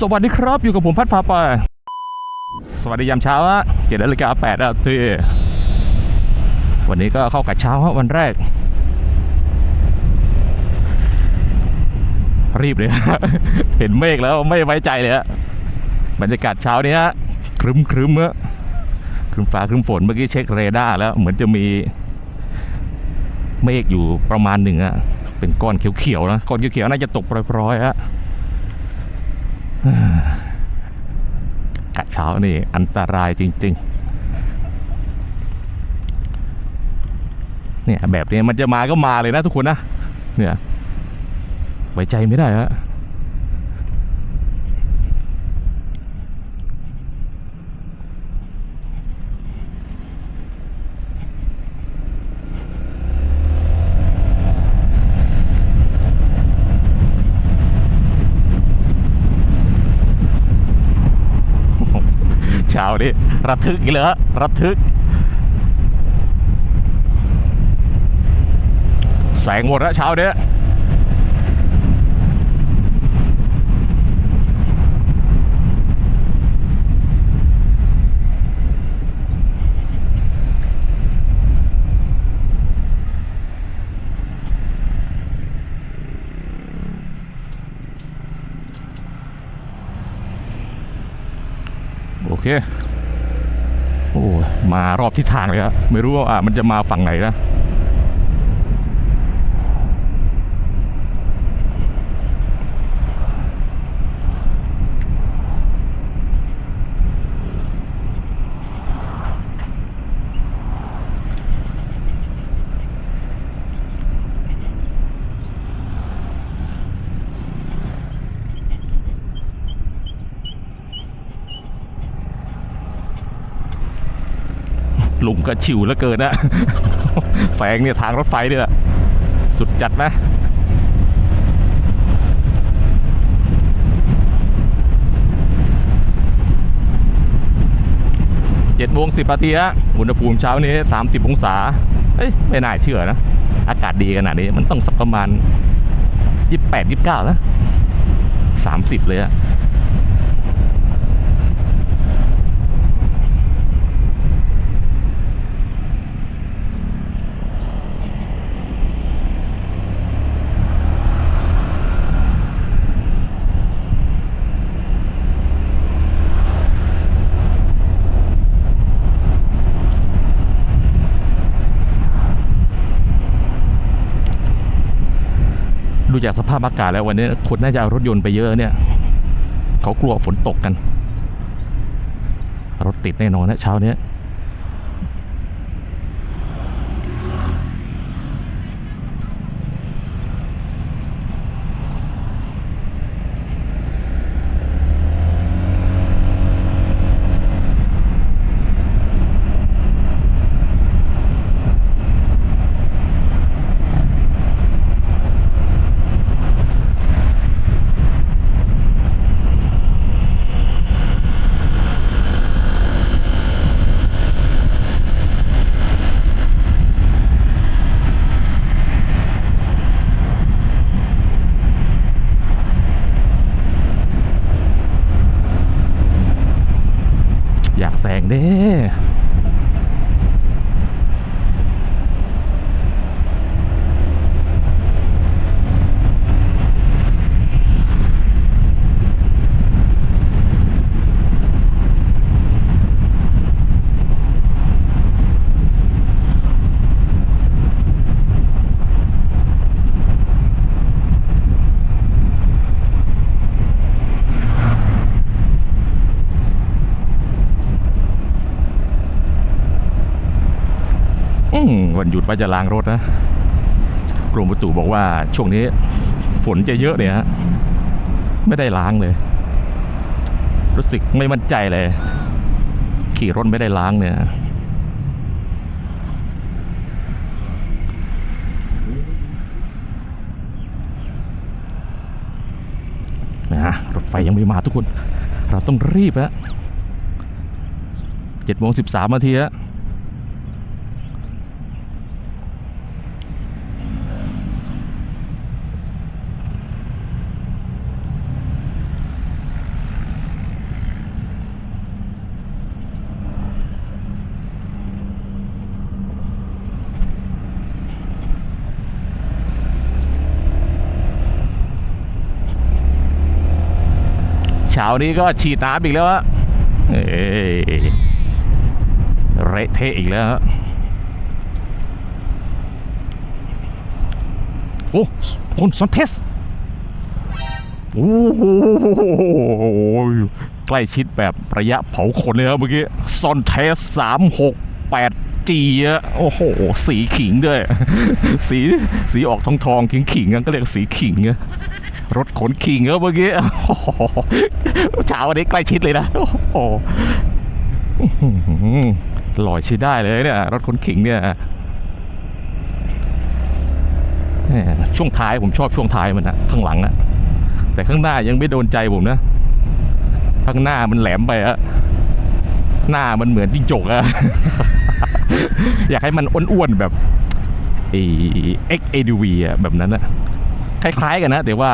สวัสดีครับอยู่กับผมพัดพาไป สวัสดียามเช้าฮะเจ็ดนาฬิกาแปดนาทีวันนี้ก็เข้ากับเช้าวันแรก รีบเลยเห็นเมฆแล้วไม่ไว้ใจเลยฮะบรรยากาศเช้านี้ฮะครึ้มครึ้มๆฮะครึมฟ้าครึมฝนเมื่อกี้เช็คเรดาร์แล้ว เหมือนจะมีเมฆอยู่ประมาณหนึ่งอะเป็นก้อนเขียวๆนะก้อนเขียวๆน่าจะตกปล่อยๆฮะ กะเช้านี่อันตรายจริง ๆ เนี่ยแบบนี้มันจะมาก็มาเลยนะทุกคนนะ เนี่ยไว้ใจไม่ได้ฮะ เช้านี้ระทึกอีกเลยฮะระทึก แสงหมดแล้วเช้าเนี้ย เค โอ้ มารอบทิศทางเลยครับไม่รู้ว่ามันจะมาฝั่งไหนนะ ก็ชิวเหลือเกินนะแฝงเนี่ยทางรถไฟเนี่ยสุดจัดนะเจ็ดโมงสิบนาทีฮะอุณหภูมิเช้านี้สามสิบองศาเอ้ยไม่น่าเชื่อนะ อากาศดีขนาดนี้มันต้องสักประมาณยี่สิบแปดยี่สิบเก้าแล้วสามสิบเลยอะ ดูจากสภาพอากาศแล้ววันนี้คนน่าจะเอารถยนต์ไปเยอะเนี่ย เขากลัวฝนตกกัน รถติดแน่นอนนะเช้าเนี้ยอยากแซงเด้ อืมวันหยุ ดว่าจะล้างรถนะกรมประตูบอกว่าช่วงนี้ฝนจะเยอะเนี่ยฮะไม่ได้ล้างเลย รู้สึกไม่มั่นใจเลย ขี่รถไม่ได้ล้างเนี่ยนะรถไฟยังไม่มาทุกคน เราต้องรีบฮะเจ็ดโมงสิบสามนาทีฮะ เช้านี้ก็ฉีดน้ำอีกแล้วฮะเอ้ยเละเทะอีกแล้วฮะโอ้คนซอนเทสโอ้โหใกล้ชิดแบบระยะเผาขนเลยครับเมื่อกี้ซอนเทสสามหกแปด จีอะโอ้โห สีขิงด้วย สีสีออกทองทองขิงขิงๆอะก็เรียกสีขิงอะรถขนขิงครับเมื่อกี้โอ้โหเช้าวันนี้ใกล้ชิดเลยนะโอ้โหอื้อหือหล่อใช้ได้เลยเนี่ย รถขนขิงเนี่ยช่วงท้ายผมชอบช่วงท้ายมันนะข้างหลังอะแต่ข้างหน้ายังไม่โดนใจผมนะ ข้างหน้ามันแหลมไปอะ หน้ามันเหมือนจิ้งจกอะ อยากให้มันอ้วนๆแบบไอ้ XADV อะแบบนั้นอะคล้ายๆกันนะ แต่ว่า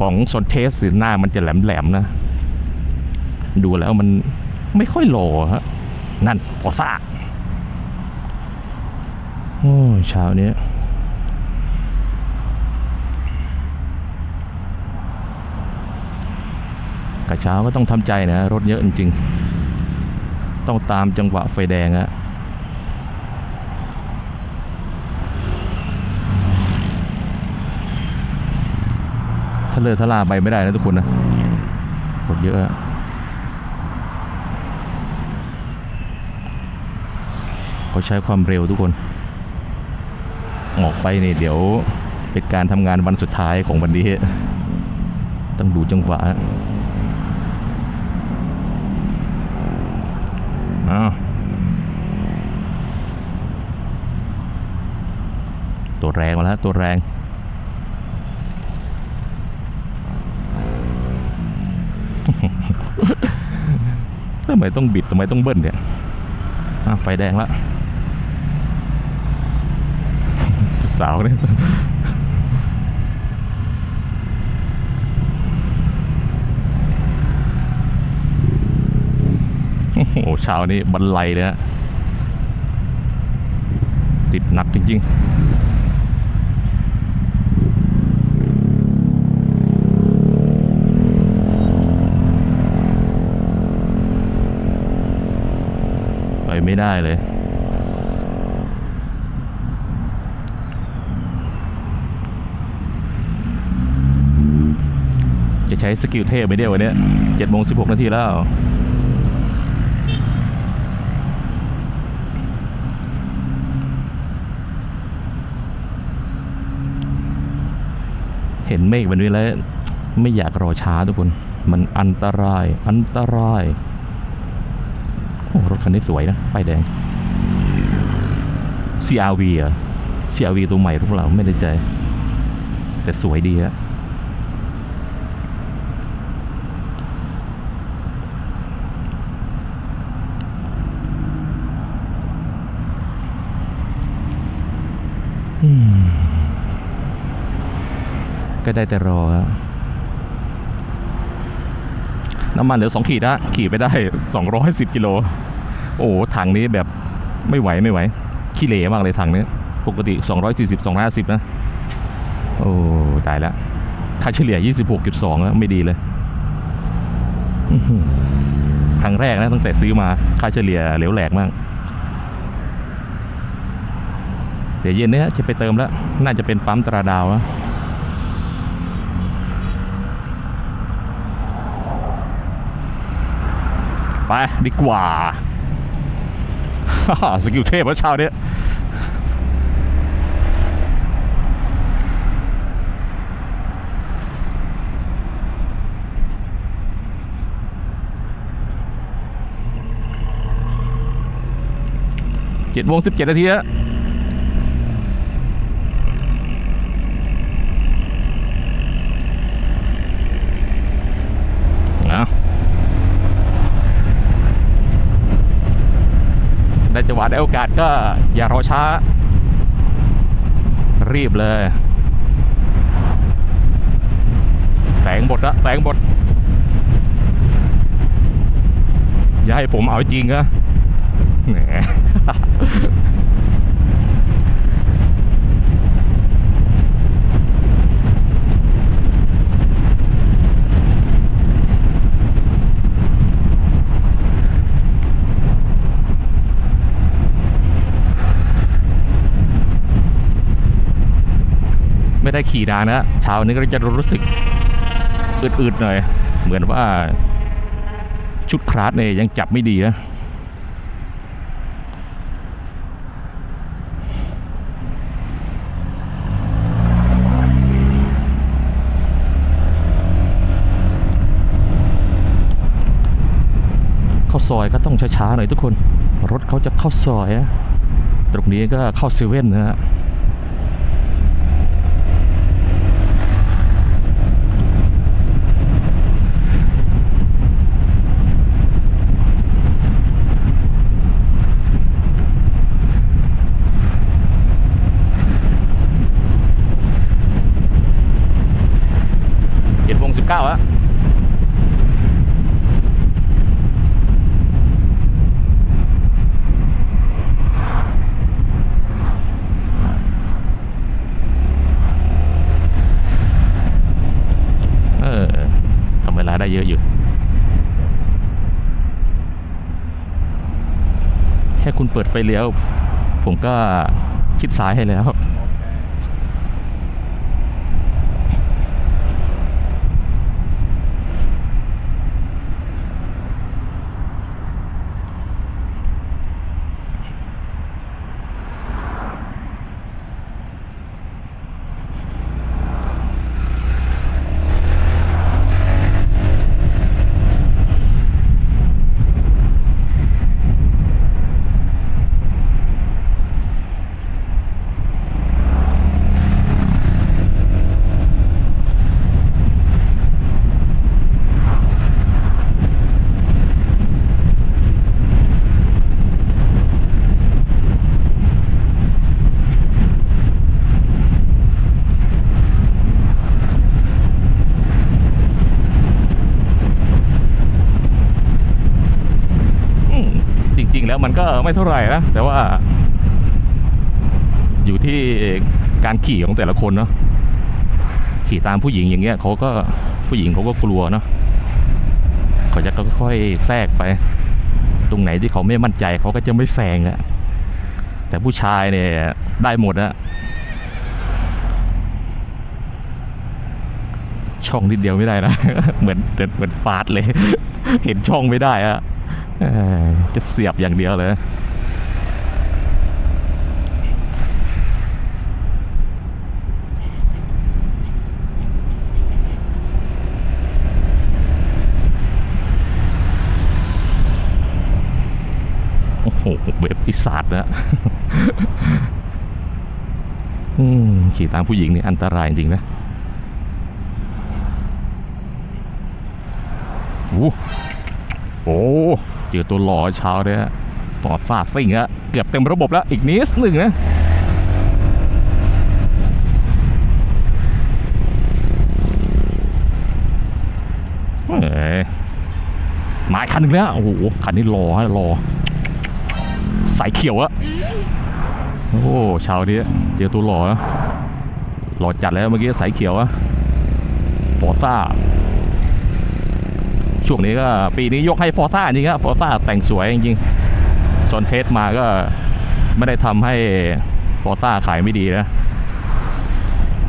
ของซอนเทสหน้ามันจะแหลมๆนะ ดูแล้วมันไม่ค่อยหล่อฮะ นั่นพอซากโอ้เช้านี้กระเช้าก็ต้องทำใจนะ รถเยอะจริงๆ ต้องตามจังหวะไฟแดงอะถ้าเลอทลาไปไม่ได้นะทุกคนนะรถเยอะอะเขาใช้ความเร็วทุกคน ออกไปนี่เดี๋ยวเป็นการทำงานวันสุดท้ายของวันนี้ ต้องดูจังหวะ อ้าวตัวแรงมาแล้วตัวแรงทำไมต้องบิดทำไมต้องเบิ้ลเนี่ยอะไฟแดงแล้วสาวเนี่ย โอ้โหเช้านี้บันไลเลยฮะติดหนักจริง ๆไปไม่ได้เลย จะใช้สกิลเทพไหมเนี่ยวันเนี้เจ็ดโมงสิบหกนาทีแล้ว เห็นเมฆแบบนี้แล้วไม่อยากรอช้าทุกคน มันอันตราย อันตราย โอ้รถคันนี้สวยนะป้ายแดง CRV อะ CRV ตัวใหม่หรือเปล่าไม่ได้ใจ แต่สวยดีอะ ก็ได้แต่รอครับน้ำมันเหลือสองขีดนะขี่ไปได้สองร้อยสิบกิโล โอ้โหถังนี้แบบไม่ไหวไม่ไหว ขี้เหร่มากเลยถังนี้ ปกติสองร้อยสี่สิบสองร้อยสิบนะ โอ้ตายแล้วค่าเฉลี่ยยี่สิบหกจุดสองไม่ดีเลยครั้งแรกนะตั้งแต่ซื้อมาค่าเฉลี่ยเหลวแหลกมาก เดี๋ยวเย็นนี้จะไปเติมแล้ว น่าจะเป็นปั๊มตราดาวนะ ไปดีกว่าสกิลเทพแล้วเช้าเนี้ยเจ็ดโมงสิบเจ็ดนาทีแล้วเอา ได้จัง หวะได้โอกาสก็อย่ารอช้า รีบเลยแสงบดละแสงบดอย่าให้ผมเอาจริงอะแหม ได้ขี่นานนะเช้านี้ก็จะรู้สึกอืดๆหน่อย เหมือนว่าชุดคลาสเนี่ยยังจับไม่ดีนะเข้าซอยก็ต้องช้าๆหน่อยทุกคน รถเขาจะเข้าซอยนะตรงนี้ก็เข้าเซเว่นนะฮะ เจ็ดโมงสิบเก้าแล้ว เออทำเวลาได้เยอะอยู่ แค่คุณ เปิดไฟเลี้ยว ผมก็ชิดซ้ายให้แล้ว แล้วมันก็ไม่เท่าไหร่นะแต่ว่า อยู่ที่การขี่ของแต่ละคนเนาะขี่ตามผู้หญิงอย่างเงี้ยเขาก็ผู้หญิงเขาก็กลัวเนาะเขาจะค่อยๆแทรกไป ตรงไหนที่เขาไม่มั่นใจเขาก็จะไม่แซงอะแต่ผู้ชายเนี่ยได้หมดอะช่องนิดเดียวไม่ได้นะ เหมือนเหมือนฟาดเลย เห็นช่องไม่ได้อะ จะเสียบอย่างเดียวเลยโอ้โหเว็บปีศาจนะขี่ตามผู้หญิงนี่อันตรายจริงนะโอ้โห เจอตัวหล่อเช้าเลยฮะฟอร์ดฟาดซิ่งอะเกือบเต็มระบบแล้วอีกนิดหนึ่งนะเอ้ยมาคันหนึ่งแล้วโอ้โหคันนี้รอฮะรอสายเขียวอะโอ้เช้านี้เจอตัวหล่อหล่อจัดแล้วเมื่อกี้สายเขียวอะฟอร์ซ่า ช่วงนี้ก็ปีนี้ยกให้ฟอร์ซ่าจริงครับฟอร์ซ่าแต่งสวยจริงๆโซนเทสมาก็ไม่ได้ทำให้ฟอร์ซ่าขายไม่ดีนะ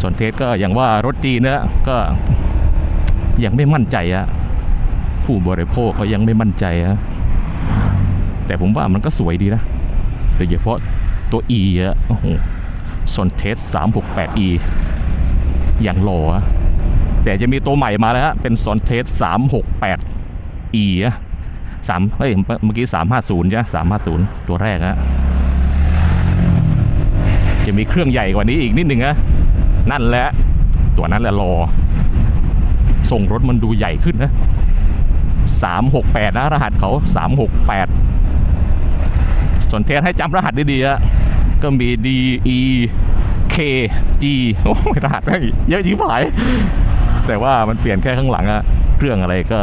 ส่วนเทสก็อย่างว่ารถจีนเนี่ยก็ยังไม่มั่นใจอะผู้บริโภคก็ยังไม่มั่นใจอะแต่ผมว่ามันก็สวยดีนะโดยเฉพาะตัว E อะโอ้โหซอนเทส 368E อย่างหล่ออะ แต่จะมีตัวใหม่มาแล้วฮะเป็นซอนเทส 368E อะสามเฮ้ยเมื่อกี้350ใช่ไหม350ตัวแรกฮะจะมีเครื่องใหญ่กว่านี้อีกนิดหนึ่งนะนั่นแหละ ตัวนั้นแหละรอ ส่งรถมันดูใหญ่ขึ้นนะ368นะรหัสเขา368ส่วนเทสให้จำรหัสดีๆอะก็มี D E K G โอ้ยรหัสเยอะยิ่งผาย แต่ว่ามันเปลี่ยนแค่ข้างหลังอะเครื่องอะไรก็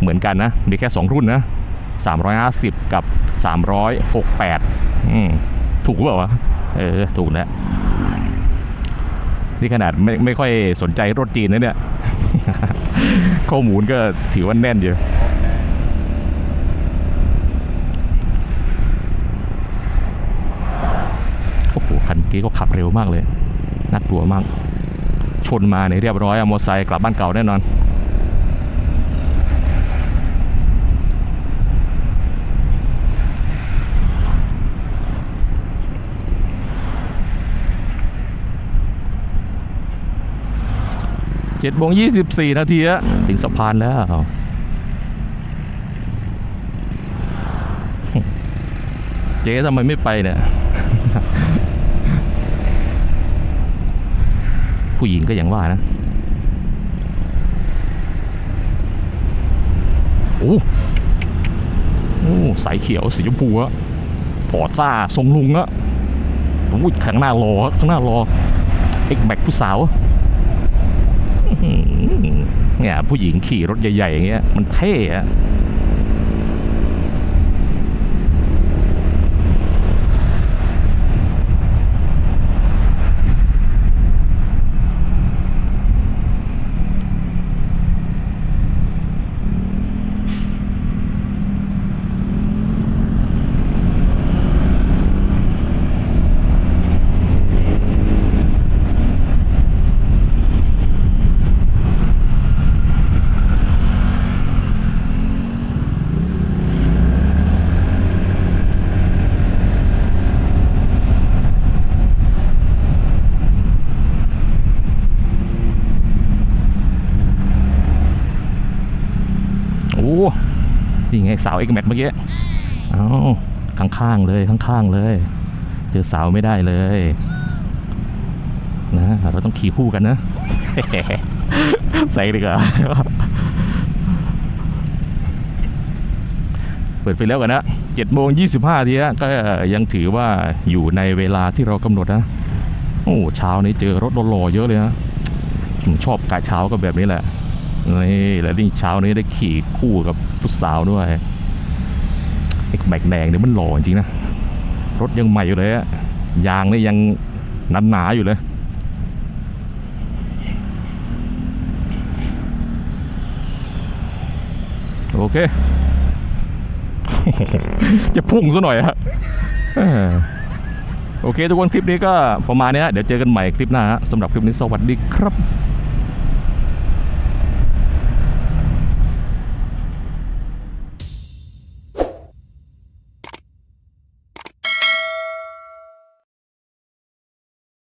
เหมือนกันนะ มีแค่ 2 รุ่นนะ 350 กับ 368 อืม ถูกเปล่าวะ เออ ถูกแล้ว นี่ขนาดไม่ไม่ค่อยสนใจรถจีนนะเนี่ย ข้อมูลก็ถือว่าแน่นอยู่โอ้โหคันกี้ก็ขับเร็วมากเลย น่ากลัวมาก ชนมาเนี่ยเรียบร้อยอะมอไซค์กลับบ้านเก่าแน่นอนเจ็ดโมงยี่สิบสี่นาทีอะถึงสะพานแล้วเจ๊ทำไมไม่ไปเนี่ย ผู้หญิงก็อย่างว่านะโอ้โอ้สายเขียวสีชมพูอะฟอร์ซ่าทรงลุงอะโอ้ยข้างหน้ารอข้างหน้ารอเอ็กแบ็กผู้สาวเนี่ยผู้หญิงขี่รถใหญ่ๆอย่างเงี้ยมันเท่อะโอ้ นี่ไงสาวเอ็กแม็กเมื่อกี้เอ้าข้างๆเลยข้างๆเลย เจอสาวไม่ได้เลยนะเราต้องขี่คู่กันนะใส่ดีกว่าเปิดไฟแล้วกันนะเจ็ดโมงยี่สิบห้าทีฮะก็ยังถือว่าอยู่ในเวลาที่เรากำหนดนะ โอ้เช้านี้เจอรถหล่อๆเยอะเลยนะผมชอบกายเช้าก็แบบนี้แหละ นี่แล้วนี่เช้านี้ได้ขี่คู่กับผู้สาวด้วยไอ้แบกแดงเนี่ยมันหล่อจริงนะ รถยังใหม่อยู่เลยอะยางนี่ยังหนาหนาอยู่เลย โอเค จะพุ่งซะหน่อยฮะโอเค ทุกคนคลิปนี้ก็ประมาณนี้ฮะเดี๋ยวเจอกันใหม่คลิปหน้าฮะสำหรับคลิปนี้สวัสดีครับ